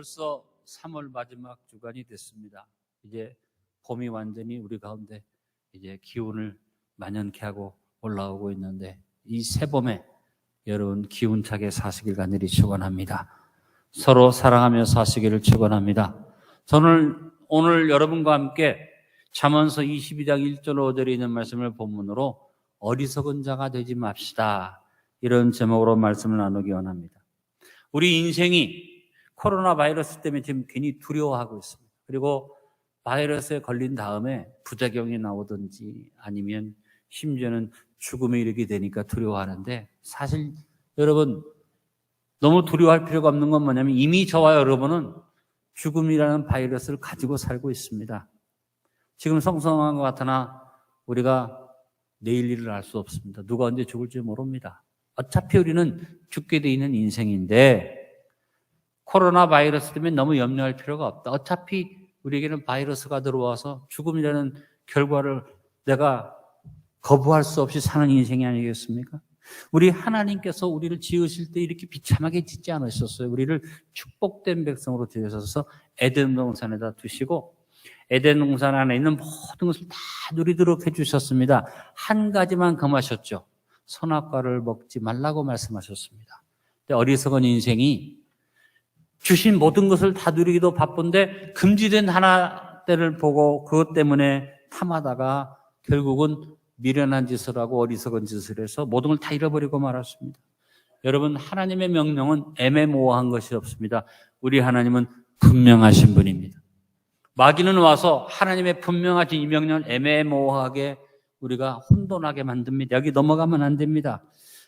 벌써 3월 마지막 주간이 됐습니다. 이제 봄이 완전히 우리 가운데 이제 기운을 만연케 하고 올라오고 있는데 이 새봄에 여러분 기운차게 사시길 간절히 축원합니다. 서로 사랑하며 사시기를 축원합니다. 저는 오늘 여러분과 함께 잠언서 22장 1절 5절에 있는 말씀을 본문으로 어리석은 자가 되지 맙시다. 이런 제목으로 말씀을 나누기 원합니다. 우리 인생이 코로나 바이러스 때문에 지금 괜히 두려워하고 있습니다. 그리고 바이러스에 걸린 다음에 부작용이 나오든지 아니면 심지어는 죽음에 이르게 되니까 두려워하는데 사실 여러분 너무 두려워할 필요가 없는 건 뭐냐면 이미 저와 여러분은 죽음이라는 바이러스를 가지고 살고 있습니다. 지금 성성한 것 같으나 우리가 내일 일을 알 수 없습니다. 누가 언제 죽을지 모릅니다. 어차피 우리는 죽게 돼 있는 인생인데 코로나 바이러스 때문에 너무 염려할 필요가 없다. 어차피 우리에게는 바이러스가 들어와서 죽음이라는 결과를 내가 거부할 수 없이 사는 인생이 아니겠습니까? 우리 하나님께서 우리를 지으실 때 이렇게 비참하게 짓지 않으셨어요. 우리를 축복된 백성으로 지으셔서 에덴 동산에다 두시고 에덴 동산 안에 있는 모든 것을 다 누리도록 해주셨습니다. 한 가지만 금하셨죠. 선악과를 먹지 말라고 말씀하셨습니다. 어리석은 인생이 주신 모든 것을 다 누리기도 바쁜데 금지된 하나 때를 보고 그것 때문에 탐하다가 결국은 미련한 짓을 하고 어리석은 짓을 해서 모든 걸 다 잃어버리고 말았습니다. 여러분 하나님의 명령은 애매모호한 것이 없습니다. 우리 하나님은 분명하신 분입니다. 마귀는 와서 하나님의 분명하신 이 명령을 애매모호하게 우리가 혼돈하게 만듭니다. 여기 넘어가면 안 됩니다.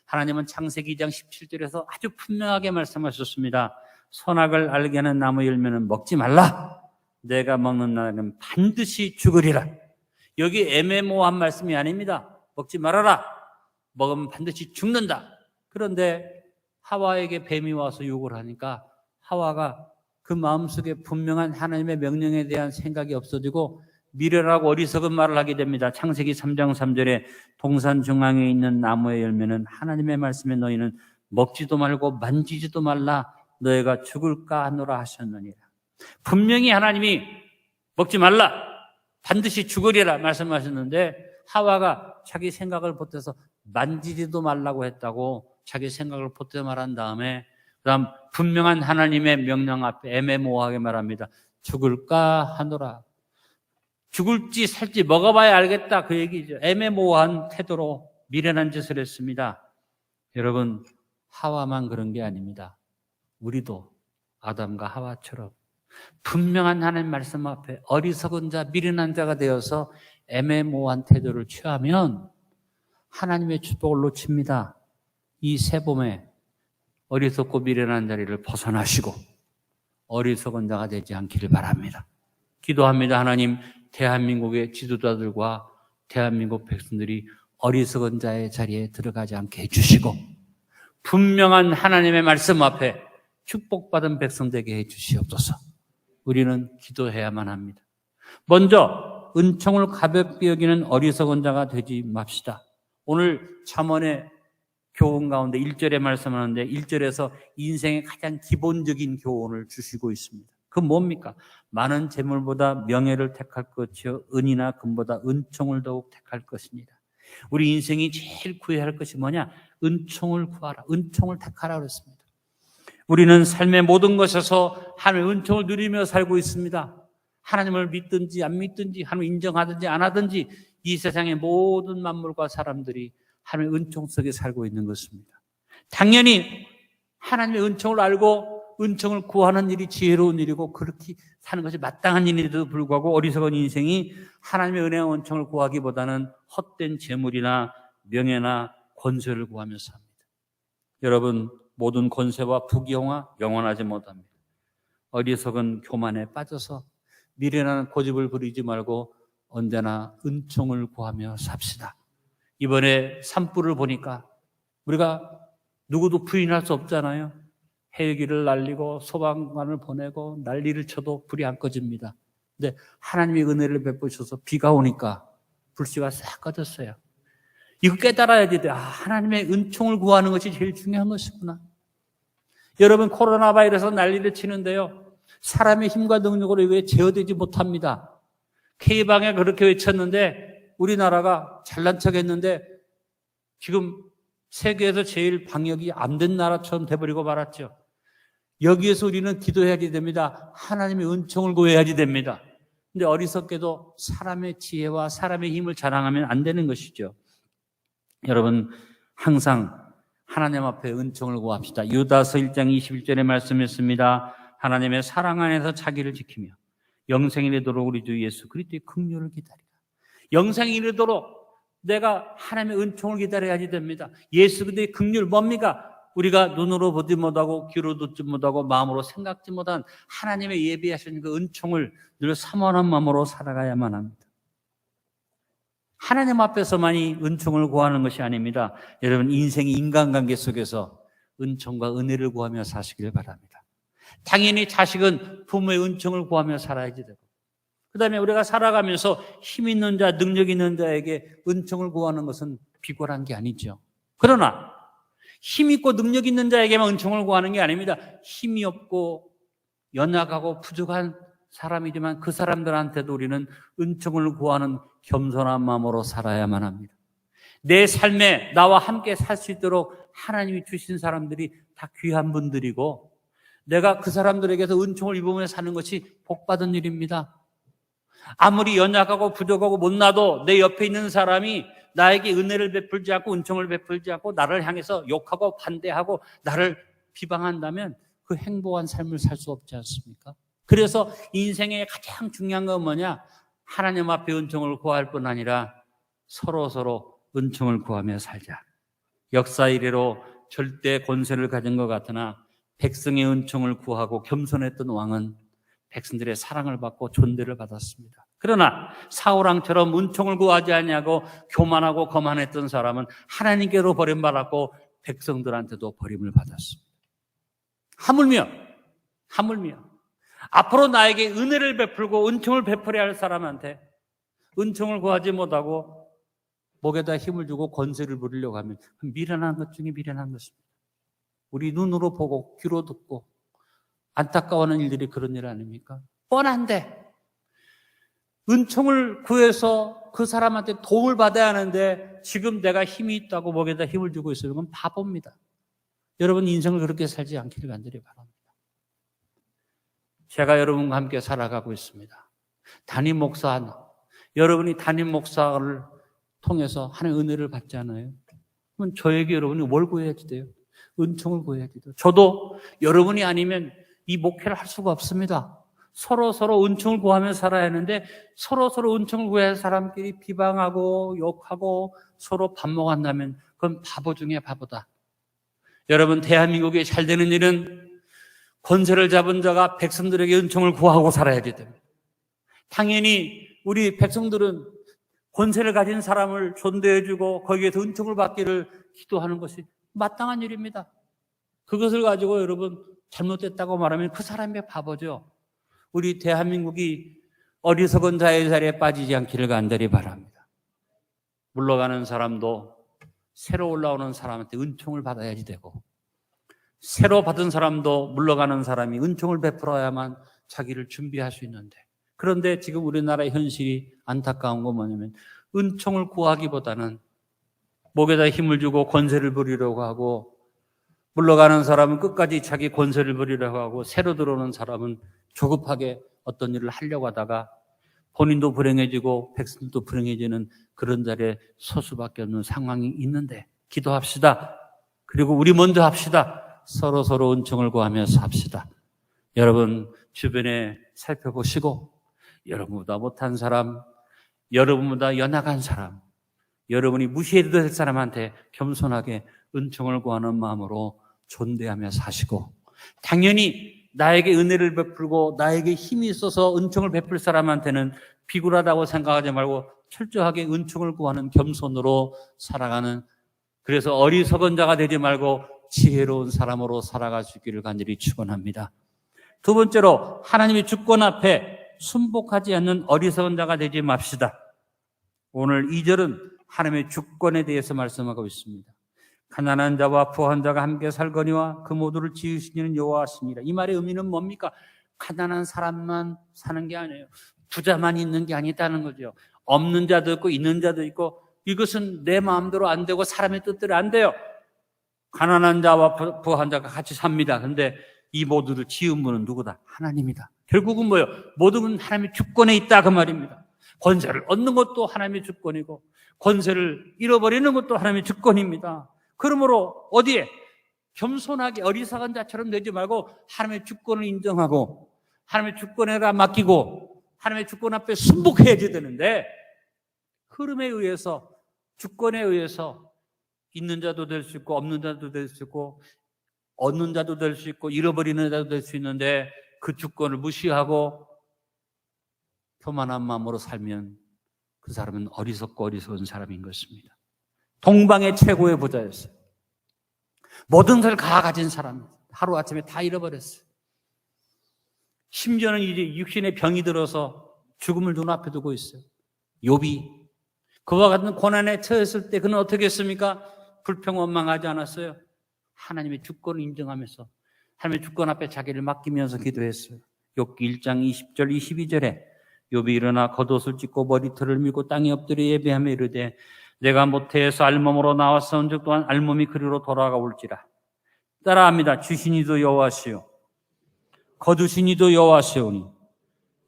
하나님은 창세기 2장 17절에서 아주 분명하게 말씀하셨습니다. 선악을 알게 하는 나무 열매는 먹지 말라. 내가 먹는 날은 반드시 죽으리라. 여기 애매모호한 말씀이 아닙니다. 먹지 말아라. 먹으면 반드시 죽는다. 그런데 하와에게 뱀이 와서 욕을 하니까 하와가 그 마음속에 분명한 하나님의 명령에 대한 생각이 없어지고 미련하고 어리석은 말을 하게 됩니다. 창세기 3장 3절에 동산 중앙에 있는 나무의 열매는 하나님의 말씀에 너희는 먹지도 말고 만지지도 말라 너희가 죽을까 하노라 하셨느니라. 분명히 하나님이 먹지 말라 반드시 죽으리라 말씀하셨는데 하와가 자기 생각을 보태서 만지지도 말라고 했다고 자기 생각을 보태 말한 다음에 그다음 분명한 하나님의 명령 앞에 애매모호하게 말합니다. 죽을까 하노라. 죽을지 살지 먹어봐야 알겠다 그 얘기죠. 애매모호한 태도로 미련한 짓을 했습니다. 여러분 하와만 그런 게 아닙니다. 우리도 아담과 하와처럼 분명한 하나님 말씀 앞에 어리석은 자, 미련한 자가 되어서 애매모호한 태도를 취하면 하나님의 축복을 놓칩니다. 이 새봄에 어리석고 미련한 자리를 벗어나시고 어리석은 자가 되지 않기를 바랍니다. 기도합니다. 하나님, 대한민국의 지도자들과 대한민국 백성들이 어리석은 자의 자리에 들어가지 않게 해주시고 분명한 하나님의 말씀 앞에 축복받은 백성 되게 해 주시옵소서. 우리는 기도해야만 합니다. 먼저 은총을 가볍게 여기는 어리석은 자가 되지 맙시다. 오늘 잠언의 교훈 가운데 1절에 말씀하는데 1절에서 인생의 가장 기본적인 교훈을 주시고 있습니다. 그 뭡니까? 많은 재물보다 명예를 택할 것이요 은이나 금보다 은총을 더욱 택할 것입니다. 우리 인생이 제일 구해야 할 것이 뭐냐? 은총을 구하라. 은총을 택하라 그랬습니다. 우리는 삶의 모든 것에서 하나님의 은총을 누리며 살고 있습니다. 하나님을 믿든지 안 믿든지 하나님을 인정하든지 안 하든지 이 세상의 모든 만물과 사람들이 하나님의 은총 속에 살고 있는 것입니다. 당연히 하나님의 은총을 알고 은총을 구하는 일이 지혜로운 일이고 그렇게 사는 것이 마땅한 일인데도 불구하고 어리석은 인생이 하나님의 은혜와 은총을 구하기보다는 헛된 재물이나 명예나 권세를 구하면서 합니다. 여러분 모든 권세와 부귀영화 영원하지 못합니다. 어리석은 교만에 빠져서 미련한 고집을 부리지 말고 언제나 은총을 구하며 삽시다. 이번에 산불을 보니까 우리가 누구도 부인할 수 없잖아요. 헬기를 날리고 소방관을 보내고 난리를 쳐도 불이 안 꺼집니다. 근데 하나님의 은혜를 베푸셔서 비가 오니까 불씨가 싹 꺼졌어요. 이거 깨달아야 돼. 아, 하나님의 은총을 구하는 것이 제일 중요한 것이구나. 여러분 코로나 바이러스 난리를 치는데요. 사람의 힘과 능력으로 왜 제어되지 못합니다. K방에 그렇게 외쳤는데 우리나라가 잘난 척 했는데 지금 세계에서 제일 방역이 안 된 나라처럼 돼버리고 말았죠. 여기에서 우리는 기도해야지 됩니다. 하나님의 은총을 구해야지 됩니다. 근데 어리석게도 사람의 지혜와 사람의 힘을 자랑하면 안 되는 것이죠. 여러분, 항상 하나님 앞에 은총을 구합시다. 유다서 1장 21절에 말씀했습니다. 하나님의 사랑 안에서 자기를 지키며 영생이 되도록 우리 주 예수 그리스도의 긍휼을 기다리라. 영생이 이르도록 내가 하나님의 은총을 기다려야지 됩니다. 예수 그리스도의 긍휼 뭡니까? 우리가 눈으로 보지 못하고 귀로 듣지 못하고 마음으로 생각지 못한 하나님의 예비하신 그 은총을 늘 사모하는 마음으로 살아가야만 합니다. 하나님 앞에서만이 은총을 구하는 것이 아닙니다. 여러분 인생의 인간관계 속에서 은총과 은혜를 구하며 사시길 바랍니다. 당연히 자식은 부모의 은총을 구하며 살아야지 되고 그 다음에 우리가 살아가면서 힘 있는 자, 능력 있는 자에게 은총을 구하는 것은 비굴한 게 아니죠. 그러나 힘 있고 능력 있는 자에게만 은총을 구하는 게 아닙니다. 힘이 없고 연약하고 부족한 사람이지만 그 사람들한테도 우리는 은총을 구하는 겸손한 마음으로 살아야만 합니다. 내 삶에 나와 함께 살 수 있도록 하나님이 주신 사람들이 다 귀한 분들이고 내가 그 사람들에게서 은총을 입으며 사는 것이 복받은 일입니다. 아무리 연약하고 부족하고 못나도 내 옆에 있는 사람이 나에게 은혜를 베풀지 않고 은총을 베풀지 않고 나를 향해서 욕하고 반대하고 나를 비방한다면 그 행복한 삶을 살 수 없지 않습니까? 그래서 인생의 가장 중요한 건 뭐냐? 하나님 앞에 은총을 구할 뿐 아니라 서로 서로 은총을 구하며 살자. 역사 이래로 절대 권세를 가진 것 같으나 백성의 은총을 구하고 겸손했던 왕은 백성들의 사랑을 받고 존대를 받았습니다. 그러나 사울왕처럼 은총을 구하지 아니하고 교만하고 거만했던 사람은 하나님께로 버림받았고 백성들한테도 버림을 받았습니다. 하물며 하물며 앞으로 나에게 은혜를 베풀고 은총을 베풀어야 할 사람한테 은총을 구하지 못하고 목에다 힘을 주고 권세를 부리려고 하면 미련한 것 중에 미련한 것입니다. 우리 눈으로 보고 귀로 듣고 안타까워하는 일들이 그런 일 아닙니까? 뻔한데 은총을 구해서 그 사람한테 도움을 받아야 하는데 지금 내가 힘이 있다고 목에다 힘을 주고. 그건 바보입니다. 여러분 인생을 그렇게 살지 않기를 간절히 바랍니다. 제가 여러분과 함께 살아가고 있습니다. 담임 목사. 여러분이 담임 목사를 통해서 하나의 은혜를 받지 않아요? 그러면 저에게 여러분이 뭘 구해야지 돼요? 은총을 구해야지 돼요. 저도 여러분이 아니면 이 목회를 할 수가 없습니다. 서로 서로 은총을 구하며 살아야 하는데 서로 서로 은총을 구해야 사람끼리 비방하고 욕하고 서로 밥 먹한다면 그건 바보 중에 바보다. 여러분 대한민국이 잘 되는 일은 권세를 잡은 자가 백성들에게 은총을 구하고 살아야지 됩니다. 당연히 우리 백성들은 권세를 가진 사람을 존대해주고 거기에서 은총을 받기를 기도하는 것이 마땅한 일입니다. 그것을 가지고 여러분 잘못됐다고 말하면 그 사람이 바보죠. 우리 대한민국이 어리석은 자의 자리에 빠지지 않기를 간절히 바랍니다. 물러가는 사람도 새로 올라오는 사람한테 은총을 받아야지 되고 새로 받은 사람도 물러가는 사람이 은총을 베풀어야만 자기를 준비할 수 있는데 그런데 지금 우리나라의 현실이 안타까운 건 뭐냐면 은총을 구하기보다는 목에다 힘을 주고 권세를 부리려고 하고 물러가는 사람은 끝까지 자기 권세를 부리려고 하고 새로 들어오는 사람은 조급하게 어떤 일을 하려고 하다가 본인도 불행해지고 백성도 불행해지는 그런 자리에 서 수밖에 없는 상황이 있는데 기도합시다. 그리고 우리 먼저 합시다. 서로 서로 은총을 구하며 삽시다. 여러분 주변에 살펴보시고 여러분보다 못한 사람, 여러분보다 연약한 사람, 여러분이 무시해도 될 사람한테 겸손하게 은총을 구하는 마음으로 존대하며 사시고 당연히 나에게 은혜를 베풀고 나에게 힘이 있어서 은총을 베풀 사람한테는 비굴하다고 생각하지 말고 철저하게 은총을 구하는 겸손으로 살아가는 그래서 어리석은 자가 되지 말고 지혜로운 사람으로 살아갈 수 있기를 간절히 축원합니다. 두 번째로 하나님의 주권 앞에 순복하지 않는 어리석은 자가 되지 맙시다. 오늘 2절은 하나님의 주권에 대해서 말씀하고 있습니다. 가난한 자와 부한 자가 함께 살거니와 그 모두를 지으시는 여호와십니다. 이 말의 의미는 뭡니까? 가난한 사람만 사는 게 아니에요. 부자만 있는 게 아니다는 거죠. 없는 자도 있고 있는 자도 있고 이것은 내 마음대로 안 되고 사람의 뜻대로 안 돼요. 가난한 자와 부- 부한 자가 같이 삽니다. 근데 이 모두를 지은 분은 누구다? 하나님이다. 결국은 뭐예요? 모든 건 하나님의 주권에 있다 그 말입니다. 권세를 얻는 것도 하나님의 주권이고 권세를 잃어버리는 것도 하나님의 주권입니다. 그러므로 어디에 겸손하게 어리석은 자처럼 되지 말고 하나님의 주권을 인정하고 하나님의 주권에다 맡기고 하나님의 주권 앞에 순복해야지 되는데 흐름에 의해서 주권에 의해서 있는 자도 될 수 있고 없는 자도 될 수 있고 얻는 자도 될 수 있고 잃어버리는 자도 될 수 있는데 그 주권을 무시하고 교만한 마음으로 살면 그 사람은 어리석고 어리석은 사람인 것입니다. 동방의 최고의 부자였어요. 모든 것을 다 가진 사람. 하루아침에 다 잃어버렸어요. 심지어는 이제 육신의 병이 들어서 죽음을 눈앞에 두고 있어요. 욥이 그와 같은 고난에 처했을 때 그는 어떻게 했습니까? 불평 원망하지 않았어요. 하나님의 주권을 인정하면서 하나님의 주권 앞에 자기를 맡기면서 기도했어요. 욥기 1장 20절 22절에 욥이 일어나 겉옷을 찢고 머리털을 밀고 땅에 엎드려 예배하며 이르되 내가 모태에서 알몸으로 나와서 온적 또한 알몸이 그리로 돌아가 올지라 따라합니다. 주신이도 여호와시요 거두신이도 여호와시오니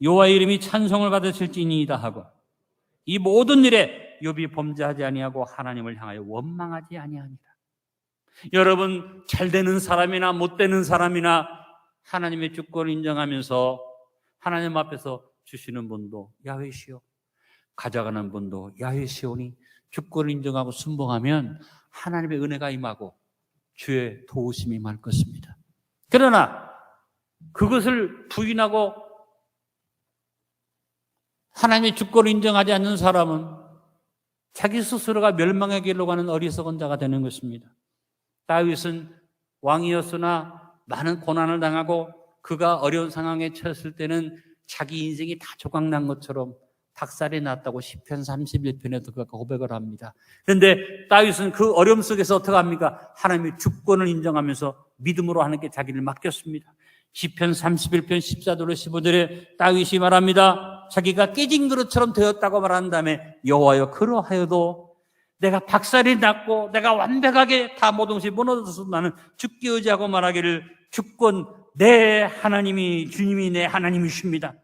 여호와의 이름이 찬송을 받으실지니이다 하고 이 모든 일에 욥이 범죄하지 아니하고 하나님을 향하여 원망하지 아니하니라. 여러분 잘 되는 사람이나 못 되는 사람이나 하나님의 주권을 인정하면서 하나님 앞에서 주시는 분도 야훼시오 가져가는 분도 야훼시오니 주권을 인정하고 순봉하면 하나님의 은혜가 임하고 주의 도우심이 말 것입니다. 그러나 그것을 부인하고 하나님의 주권을 인정하지 않는 사람은 자기 스스로가 멸망의 길로 가는 어리석은 자가 되는 것입니다. 다윗은 왕이었으나 많은 고난을 당하고 그가 어려운 상황에 처했을 때는 자기 인생이 다 조각난 것처럼 닭살이 났다고 10편 31편에도 그가 고백을 합니다. 그런데 다윗은 그 어려움 속에서 어떻게 합니까? 하나님의 주권을 인정하면서 믿음으로 하나님께 자기를 맡겼습니다. 10편 31편 14절로 15절에 다윗이 말합니다. 자기가 깨진 그릇처럼 되었다고 말한 다음에 여호와여 그러하여도 내가 박살이 났고 내가 완벽하게 다 모든 것이 무너져서 나는 죽게 의지하고 말하기를 주권 내 하나님이 주님이 내 하나님이십니다.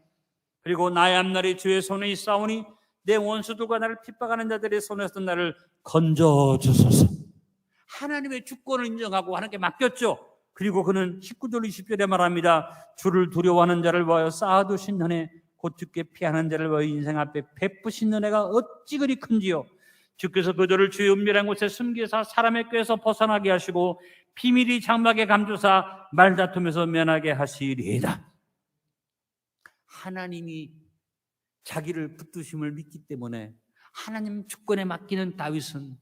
그리고 나의 앞날이 주의 손에 있사오니 내 원수들과 나를 핍박하는 자들의 손에서 나를 건져 주소서. 하나님의 주권을 인정하고 하나님께 맡겼죠. 그리고 그는 19절 20절에 말합니다. 주를 두려워하는 자를 위하여 쌓아두신 은혜 곧 주께 피하는 자를 위하여 인생 앞에 베푸신 은혜가 어찌 그리 큰지요. 주께서 그들을 주의 은밀한 곳에 숨기사 사람의 꾀에서 벗어나게 하시고 비밀이 장막에 감주사 말다툼에서 면하게 하시리이다. 하나님이 자기를 붙드심을 믿기 때문에 하나님 주권에 맡기는 다윗은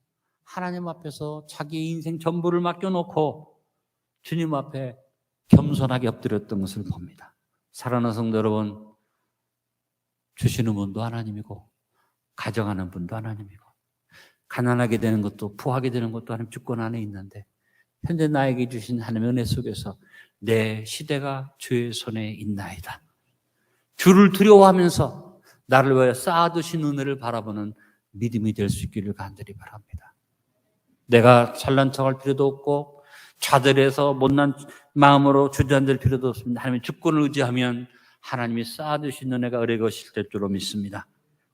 하나님 앞에서 자기의 인생 전부를 맡겨놓고 주님 앞에 겸손하게 엎드렸던 것을 봅니다. 사랑하는 성도 여러분, 주시는 분도 하나님이고 가져가는 분도 하나님이고 가난하게 되는 것도 부하게 되는 것도 하나님 주권 안에 있는데 현재 나에게 주신 하나님의 은혜 속에서 내 시대가 주의 손에 있나이다. 주를 두려워하면서 나를 위하여 쌓아두신 은혜를 바라보는 믿음이 될 수 있기를 간절히 바랍니다. 내가 잘난 척할 필요도 없고 좌절해서 못난 마음으로 주저앉을 필요도 없습니다. 하나님의 주권을 의지하면 하나님이 쌓아두신 은혜가 은혜 것일 될 줄로 믿습니다.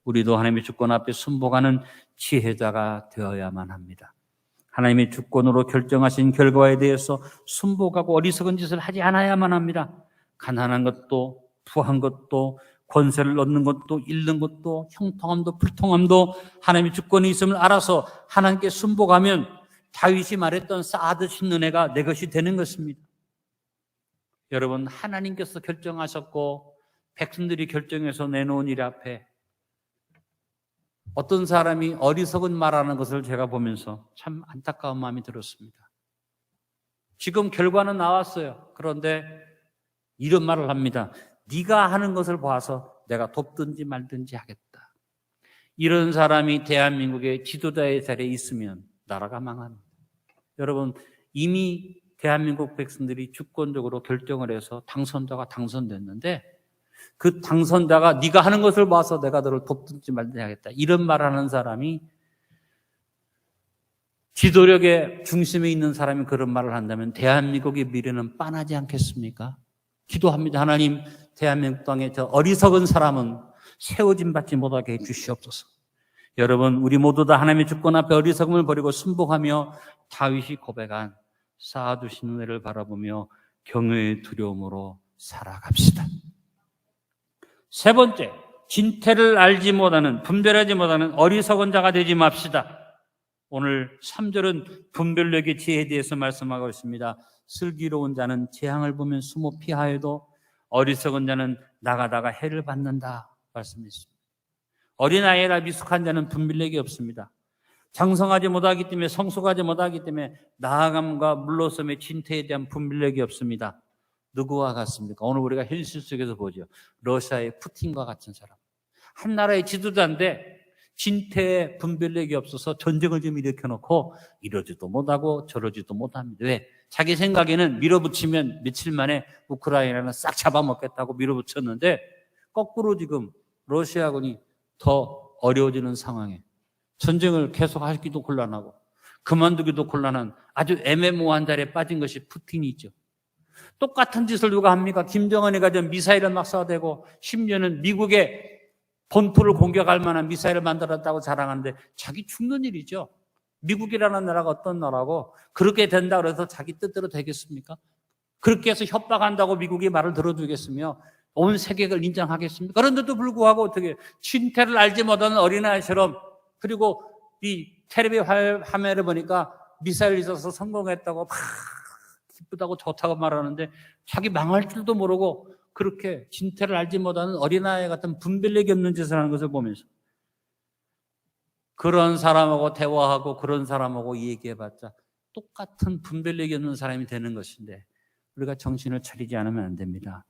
우리도 하나님의 주권 앞에 순복하는 지혜자가 되어야만 합니다. 하나님의 주권으로 결정하신 결과에 대해서 순복하고 어리석은 짓을 하지 않아야만 합니다. 가난한 것도 부한 것도 권세를 얻는 것도 잃는 것도 형통함도 불통함도 하나님의 주권이 있음을 알아서 하나님께 순복하면 다윗이 말했던 쌓아두신 은혜가 내 것이 되는 것입니다. 여러분 하나님께서 결정하셨고 백성들이 결정해서 내놓은 일 앞에 어떤 사람이 어리석은 말하는 것을 제가 보면서 참 안타까운 마음이 들었습니다. 지금 결과는 나왔어요. 그런데 이런 말을 합니다. 네가 하는 것을 봐서 내가 돕든지 말든지 하겠다. 이런 사람이 대한민국의 지도자의 자리에 있으면 나라가 망합니다. 여러분 이미 대한민국 백성들이 주권적으로 결정을 해서 당선자가 당선됐는데 그 당선자가 네가 하는 것을 봐서 내가 너를 돕든지 말든지 하겠다. 이런 말 하는 사람이 지도력의 중심에 있는 사람이 그런 말을 한다면 대한민국의 미래는 빤하지 않겠습니까? 기도합니다. 하나님, 대한민국 땅에 저 어리석은 사람은 세워진 받지 못하게 해 주시옵소서. 여러분, 우리 모두 다 하나님의 주권 앞에 어리석음을 버리고 순복하며 다윗이 고백한 쌓아두신 은혜를 바라보며 경외의 두려움으로 살아갑시다. 세 번째, 진태를 알지 못하는, 분별하지 못하는 어리석은 자가 되지 맙시다. 오늘 3절은 분별력의 지혜에 대해서 말씀하고 있습니다. 슬기로운 자는 재앙을 보면 숨어 피하여도 어리석은 자는 나가다가 해를 받는다. 말씀했습니다. 어린아이라 미숙한 자는 분별력이 없습니다. 장성하지 못하기 때문에 성숙하지 못하기 때문에 나아감과 물러섬의 진태에 대한 분별력이 없습니다. 누구와 같습니까? 오늘 우리가 현실 속에서 보죠. 러시아의 푸틴과 같은 사람. 한 나라의 지도자인데 진태의 분별력이 없어서 전쟁을 좀 일으켜놓고 이러지도 못하고 저러지도 못합니다. 왜? 자기 생각에는 밀어붙이면 며칠 만에 우크라이나는 싹 잡아먹겠다고 밀어붙였는데 거꾸로 지금 러시아군이 더 어려워지는 상황에 전쟁을 계속 하기도 곤란하고 그만두기도 곤란한 아주 애매모호한 자리에 빠진 것이 푸틴이죠. 똑같은 짓을 누가 합니까? 김정은이 가진 미사일을 막 쏴대고 심지어는 미국의 본토를 공격할 만한 미사일을 만들었다고 자랑하는데 자기 죽는 일이죠. 미국이라는 나라가 어떤 나라고 그렇게 된다 그래서 자기 뜻대로 되겠습니까? 그렇게 해서 협박한다고 미국이 말을 들어주겠으며 온 세계를 인정하겠습니까? 그런데도 불구하고 어떻게 진태를 알지 못하는 어린아이처럼 그리고 이 텔레비 화면을 보니까 미사일 있어서 성공했다고 막 기쁘다고 좋다고 말하는데 자기 망할 줄도 모르고 그렇게 진태를 알지 못하는 어린아이 같은 분별력이 없는 짓을 하는 것을 보면서 그런 사람하고 대화하고 그런 사람하고 얘기해봤자 똑같은 분별력이 없는 사람이 되는 것인데 우리가 정신을 차리지 않으면 안 됩니다.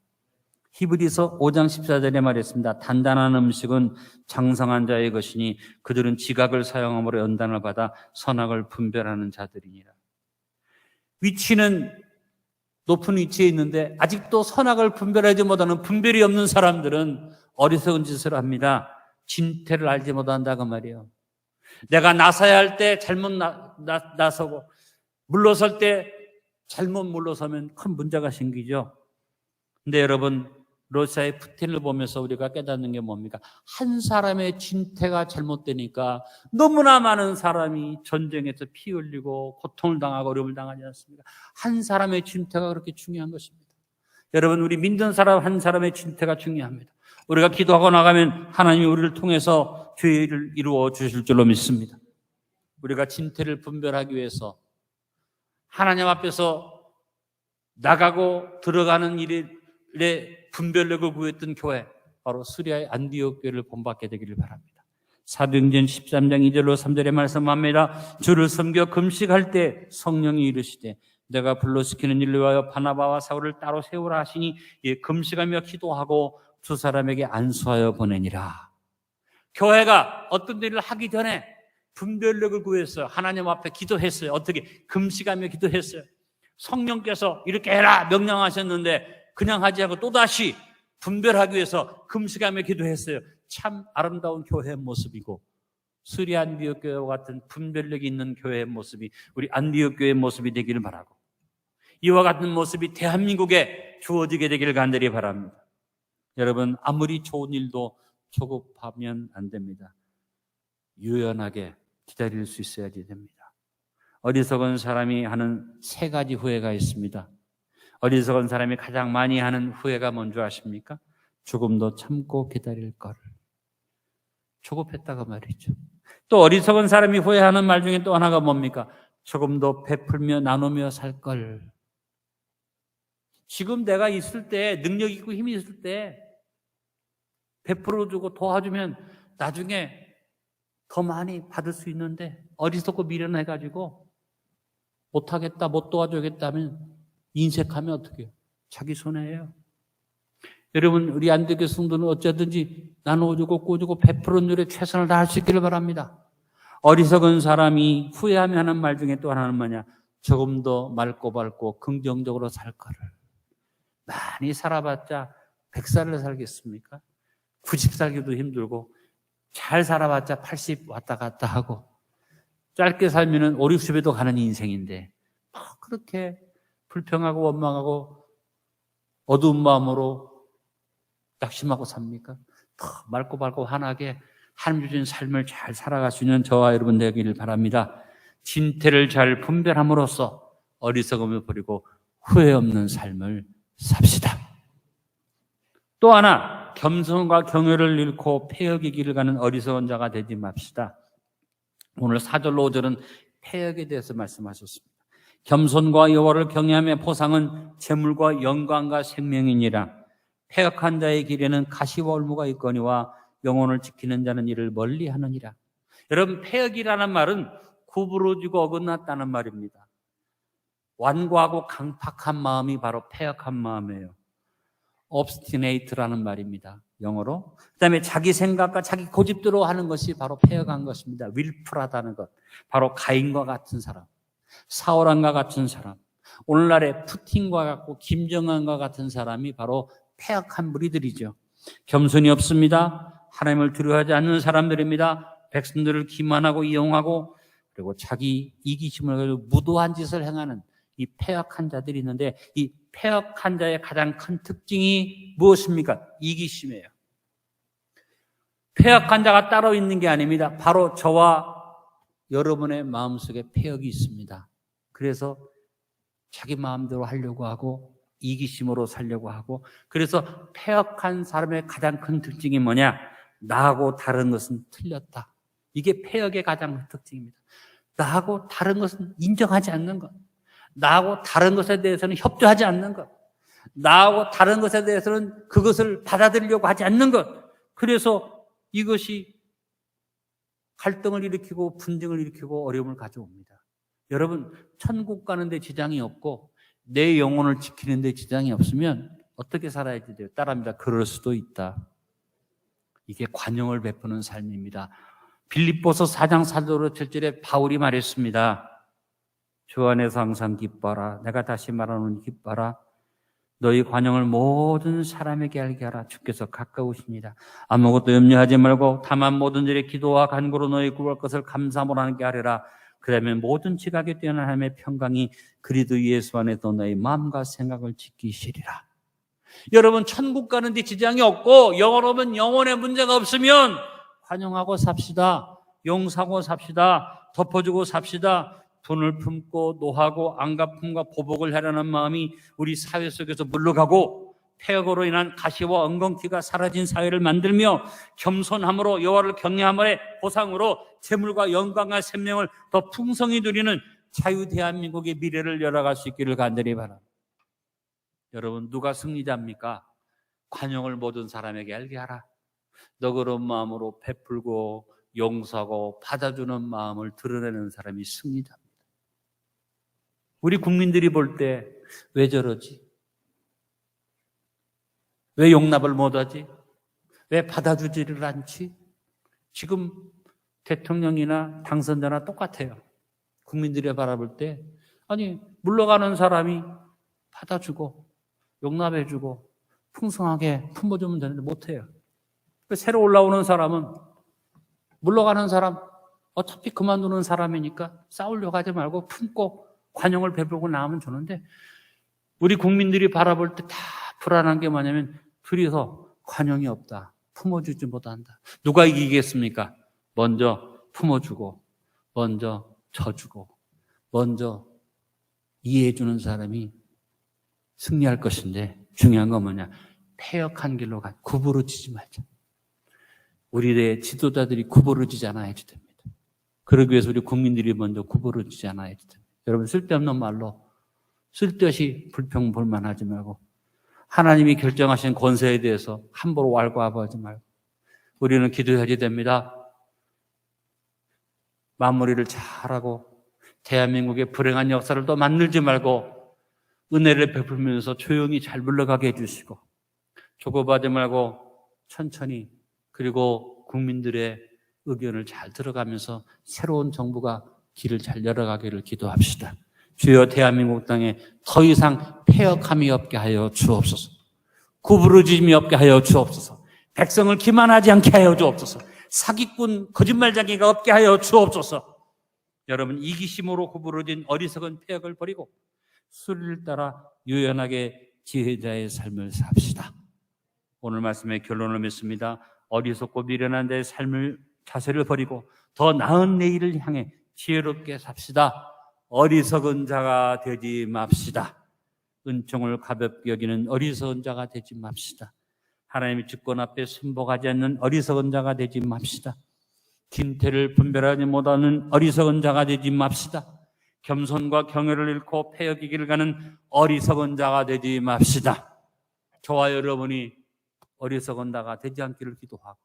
히브리서 5장 14절에 말했습니다. 단단한 음식은 장성한 자의 것이니 그들은 지각을 사용함으로 연단을 받아 선악을 분별하는 자들이니라. 위치는 높은 위치에 있는데 아직도 선악을 분별하지 못하는 분별이 없는 사람들은 어리석은 짓을 합니다. 진태를 알지 못한다고 말이에요. 내가 나서야 할 때 잘못 나, 나, 나서고 물러설 때 잘못 물러서면 큰 문제가 생기죠. 근데 여러분 러시아의 푸틴을 보면서 우리가 깨닫는 게 뭡니까? 한 사람의 진태가 잘못되니까 너무나 많은 사람이 전쟁에서 피 흘리고 고통을 당하고 어려움을 당하지 않습니까? 한 사람의 진태가 그렇게 중요한 것입니다. 여러분, 우리 믿는 사람 한 사람의 진태가 중요합니다. 우리가 기도하고 나가면 하나님이 우리를 통해서 죄를 이루어 주실 줄로 믿습니다. 우리가 진태를 분별하기 위해서 하나님 앞에서 나가고 들어가는 일에 분별력을 구했던 교회, 바로 수리아의 안디옥 교회를 본받게 되기를 바랍니다. 사도행전 13장 2절로 3절에 말씀합니다. 주를 섬겨 금식할 때 성령이 이르시되 내가 불러시키는 일로 하여 바나바와 사울을 따로 세우라 하시니 예, 금식하며 기도하고 두 사람에게 안수하여 보내니라. 교회가 어떤 일을 하기 전에 분별력을 구했어요. 하나님 앞에 기도했어요. 어떻게? 금식하며 기도했어요. 성령께서 이렇게 해라 명령하셨는데 그냥 하지 않고 또다시 분별하기 위해서 금식하며 기도했어요. 참 아름다운 교회의 모습이고 수리 안디옥 교회와 같은 분별력이 있는 교회의 모습이 우리 안디옥 교회의 모습이 되기를 바라고 이와 같은 모습이 대한민국에 주어지게 되기를 간절히 바랍니다. 여러분 아무리 좋은 일도 조급하면 안 됩니다. 유연하게 기다릴 수 있어야지 됩니다. 어리석은 사람이 하는 세 가지 후회가 있습니다. 어리석은 사람이 가장 많이 하는 후회가 뭔지 아십니까? 조금 더 참고 기다릴 걸. 조급했다가 말이죠. 또 어리석은 사람이 후회하는 말 중에 또 하나가 뭡니까? 조금 더 베풀며 나누며 살 걸. 지금 내가 있을 때, 능력 있고 힘이 있을 때, 베풀어주고 도와주면 나중에 더 많이 받을 수 있는데, 어리석고 미련해가지고, 못하겠다, 못 도와주겠다면, 인색하면 어떻게 해요? 자기 손해예요. 여러분, 우리 안되게 성도는 어쩌든지 나누어주고 꾸주고 베푸는 일에 최선을 다할 수 있기를 바랍니다. 어리석은 사람이 후회하며 하는 말 중에 또 하나는 뭐냐? 조금 더 맑고 밝고 긍정적으로 살 거를 많이 살아봤자 100살을 살겠습니까? 90 살기도 힘들고 잘 살아봤자 80 왔다 갔다 하고 짧게 살면은 5, 60에도 가는 인생인데 뭐 그렇게 불평하고 원망하고 어두운 마음으로 낙심하고 삽니까? 더 맑고 밝고 환하게 하나님 주신 삶을 잘 살아갈 수 있는 저와 여러분 되기를 바랍니다. 진태를 잘 분별함으로써 어리석음을 버리고 후회 없는 삶을 삽시다. 또 하나 겸손과 경외를 잃고 폐역의 길을 가는 어리석은 자가 되지 맙시다. 오늘 4절로 5절은 폐역에 대해서 말씀하셨습니다. 겸손과 여호와를 경외함의 보상은 재물과 영광과 생명이니라. 폐역한 자의 길에는 가시와 올무가 있거니와 영혼을 지키는 자는 이를 멀리하느니라. 여러분 폐역이라는 말은 구부러지고 어긋났다는 말입니다. 완고하고 강팍한 마음이 바로 폐역한 마음이에요. obstinate라는 말입니다. 영어로. 그 다음에 자기 생각과 자기 고집대로 하는 것이 바로 폐역한 것입니다. willful하다는 것. 바로 가인과 같은 사람. 사울왕과 같은 사람. 오늘날의 푸틴과 같고 김정은과 같은 사람이 바로 폐역한 무리들이죠. 겸손이 없습니다. 하나님을 두려워하지 않는 사람들입니다. 백성들을 기만하고 이용하고 그리고 자기 이기심을 가지고 무도한 짓을 행하는 이 폐역한 자들이 있는데 이 폐역한 자의 가장 큰 특징이 무엇입니까? 이기심이에요. 폐역한 자가 따로 있는 게 아닙니다. 바로 저와 여러분의 마음속에 폐역이 있습니다. 그래서 자기 마음대로 하려고 하고 이기심으로 살려고 하고 그래서 폐역한 사람의 가장 큰 특징이 뭐냐? 나하고 다른 것은 틀렸다. 이게 폐역의 가장 큰 특징입니다. 나하고 다른 것은 인정하지 않는 것. 나하고 다른 것에 대해서는 협조하지 않는 것. 나하고 다른 것에 대해서는 그것을 받아들이려고 하지 않는 것. 그래서 이것이 갈등을 일으키고 분쟁을 일으키고 어려움을 가져옵니다. 여러분, 천국 가는데 지장이 없고 내 영혼을 지키는데 지장이 없으면 어떻게 살아야 돼요? 따라합니다. 그럴 수도 있다. 이게 관용을 베푸는 삶입니다. 빌립보서 4장 4절로 7절에 바울이 말했습니다. 주 안에서 항상 기뻐라. 내가 다시 말하는 기뻐라. 너희 관용을 모든 사람에게 알게 하라. 주께서 가까우십니다. 아무것도 염려하지 말고 다만 모든 일에 기도와 간구로 너희 구할 것을 하는 게 하리라. 그러면 모든 지각에 뛰어난 하나님의 평강이 그리도 예수 안에서 너희 마음과 생각을 지키시리라. 여러분 천국 가는 데 지장이 없고 영원하면 영혼의 문제가 없으면 환영하고 삽시다. 용서하고 삽시다. 덮어주고 삽시다. 돈을 품고 노하고 안갚음과 보복을 하려는 마음이 우리 사회 속에서 물러가고 폐역으로 인한 가시와 엉겅퀴가 사라진 사회를 만들며 겸손함으로 여호와를 경외함의 보상으로 재물과 영광과 생명을 더 풍성히 누리는 자유 대한민국의 미래를 열어갈 수 있기를 간절히 바랍니다. 여러분 누가 승리자입니까? 관용을 모든 사람에게 알게 하라. 너 그런 마음으로 베풀고 용서하고 받아주는 마음을 드러내는 사람이 승리자입니다. 우리 국민들이 볼 때 왜 저러지? 왜 용납을 못하지? 왜 받아주지를 않지? 지금 대통령이나 당선자나 똑같아요. 국민들이 바라볼 때 아니 물러가는 사람이 받아주고 용납해주고 풍성하게 품어주면 되는데 못해요. 새로 올라오는 사람은 물러가는 사람 어차피 그만두는 사람이니까 싸우려고 하지 말고 품고 관용을 베풀고 나오면 좋은데 우리 국민들이 바라볼 때 다 불안한 게 뭐냐면 둘이서 관용이 없다. 품어주지 못한다. 누가 이기겠습니까? 먼저 품어주고 먼저 져주고 먼저 이해해주는 사람이 승리할 것인데 중요한 건 뭐냐? 폐역한 길로 가 구부러지지 말자. 우리의 지도자들이 구부러지지 않아야지 됩니다. 그러기 위해서 우리 국민들이 먼저 구부러지지 않아야지 됩니다. 여러분 쓸데없는 말로 쓸데없이 불평 불만하지 말고 하나님이 결정하신 권세에 대해서 함부로 왈가하지 말고 우리는 기도해야지 됩니다. 마무리를 잘하고 대한민국의 불행한 역사를 또 만들지 말고 은혜를 베풀면서 조용히 잘 물러가게 해주시고 조급하지 말고 천천히 그리고 국민들의 의견을 잘 들어가면서 새로운 정부가 길을 잘 열어가기를 기도합시다. 주여 대한민국 땅에 더 이상 폐역함이 없게 하여 주옵소서. 구부러짐이 없게 하여 주옵소서. 백성을 기만하지 않게 하여 주옵소서. 사기꾼 거짓말쟁이가 없게 하여 주옵소서. 여러분 이기심으로 구부러진 어리석은 폐역을 버리고 수리를 따라 유연하게 지혜자의 삶을 삽시다. 오늘 말씀의 결론을 맺습니다. 어리석고 미련한 내 삶을 자세를 버리고 더 나은 내일을 향해 지혜롭게 삽시다. 어리석은 자가 되지 맙시다. 은총을 가볍게 여기는 어리석은 자가 되지 맙시다. 하나님의 주권 앞에 순복하지 않는 어리석은 자가 되지 맙시다. 김태를 분별하지 못하는 어리석은 자가 되지 맙시다. 겸손과 경외를 잃고 폐역의 길을 가는 어리석은 자가 되지 맙시다. 저와 여러분이 어리석은 자가 되지 않기를 기도하고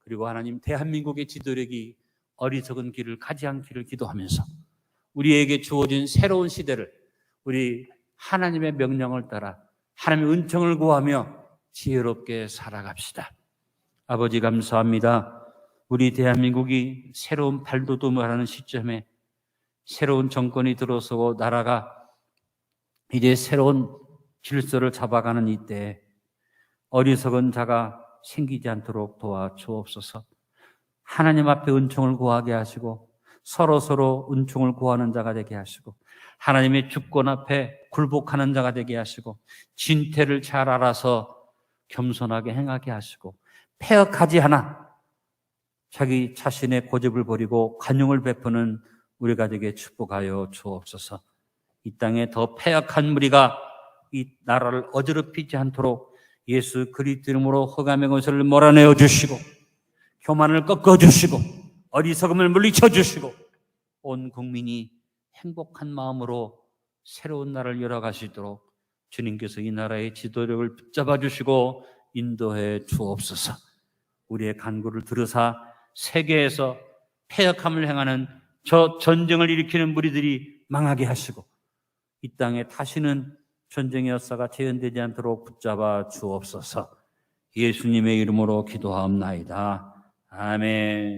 그리고 하나님 대한민국의 지도력이 어리석은 길을 가지 않기를 기도하면서 우리에게 주어진 새로운 시대를 우리 하나님의 명령을 따라 하나님의 은총을 구하며 지혜롭게 살아갑시다. 아버지 감사합니다. 우리 대한민국이 새로운 발돋움을 하는 시점에 새로운 정권이 들어서고 나라가 이제 새로운 질서를 잡아가는 이때에 어리석은 자가 생기지 않도록 도와 주옵소서. 하나님 앞에 은총을 구하게 하시고 서로 서로 은총을 구하는 자가 되게 하시고 하나님의 주권 앞에 굴복하는 자가 되게 하시고 진태를 잘 알아서 겸손하게 행하게 하시고 폐역하지 않아 자기 자신의 고집을 버리고 간용을 베푸는 우리가 되게 축복하여 주옵소서. 이 땅에 더 폐역한 무리가 이 나라를 어지럽히지 않도록 예수 그리스도 이름으로 허감의 권세를 몰아내어 주시고 교만을 꺾어 주시고 어리석음을 물리쳐 주시고 온 국민이 행복한 마음으로 새로운 나라를 열어가시도록 주님께서 이 나라의 지도력을 붙잡아 주시고 인도해 주옵소서. 우리의 간구를 들으사 세계에서 폐역함을 행하는 저 전쟁을 일으키는 무리들이 망하게 하시고 이 땅에 다시는 전쟁의 역사가 재현되지 않도록 붙잡아 주옵소서. 예수님의 이름으로 기도하옵나이다. 아멘.